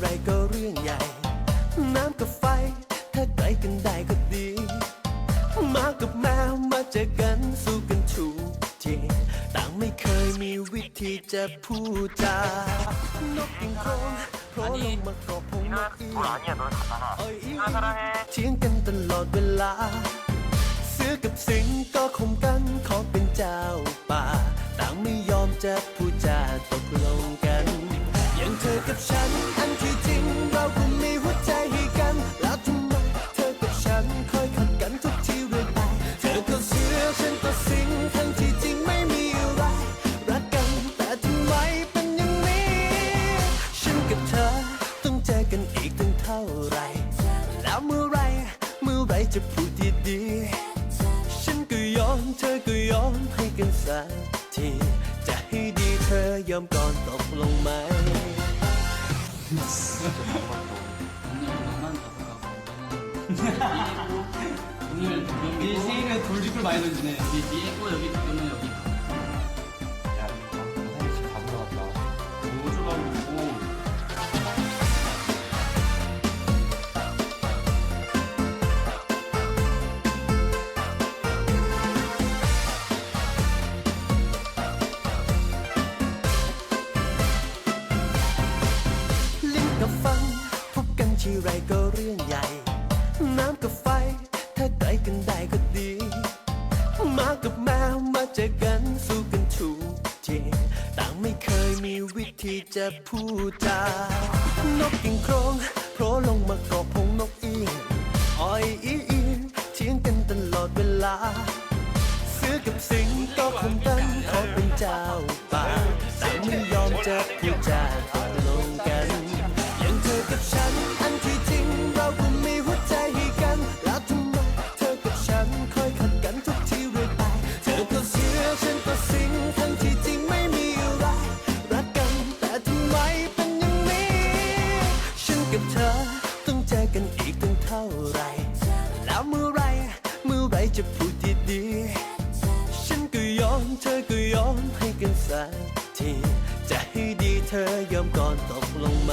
ไรก็เรื่องใหญ่ น้ำกับไฟ ถ้าใกล้กันได้ก็ดี มากับแมวมาเจอกันสู้กันถูกทีต่างไม่เคยมีวิธีจะพูดจานกกินโครงโผลงมากรอพงนกอีเอ้ยอีเทียงกันตลอดเวลา เสือกับสิงก็คงกันขอ ฉัน อันที่จริงเราก็มีหัวใจให้กัน แล้วทำไมเธอกับฉันคอยขัดกันทุกทีเรื่อยไป เธอก็เสือฉันก็สิงทั้งที่จริงไม่มีอะไร รักกันแต่ทำไมเป็นอย่างนี้ ฉันกับเธอต้องเจอกันอีกตั้งเท่าไหร่ แล้วเมื่อไรเมื่อไรจะพูดดีๆฉันก็ยอมเธอก็ยอมให้กันสักที จะให้ดีเธอยอมก่อนตกลงไหม 오늘 네, 세일에 돌직을 많이 던지네. 네, 네 했고 여기 그러면 여기. น้ำกับไฟ ถ้าไกลกันได้ก็ดี มากับแมวมาเจอกันสู้กันถูกทีต่างไม่เคยมีวิธีจะพูดจานกกิงโครงโผล่ลงมาเกาะพงนกอีอ้อยอีอีเถียงกันตลอดเวลาเสือกับสิงก็คงกันขอเป็นเจ้าป่าแต่ไม่ยอมจะพูดจา จะพูดดีๆ ฉันก็ยอมเธอก็ยอมให้กันสักที จะให้ดีเธอยอมก่อนตกลงไหม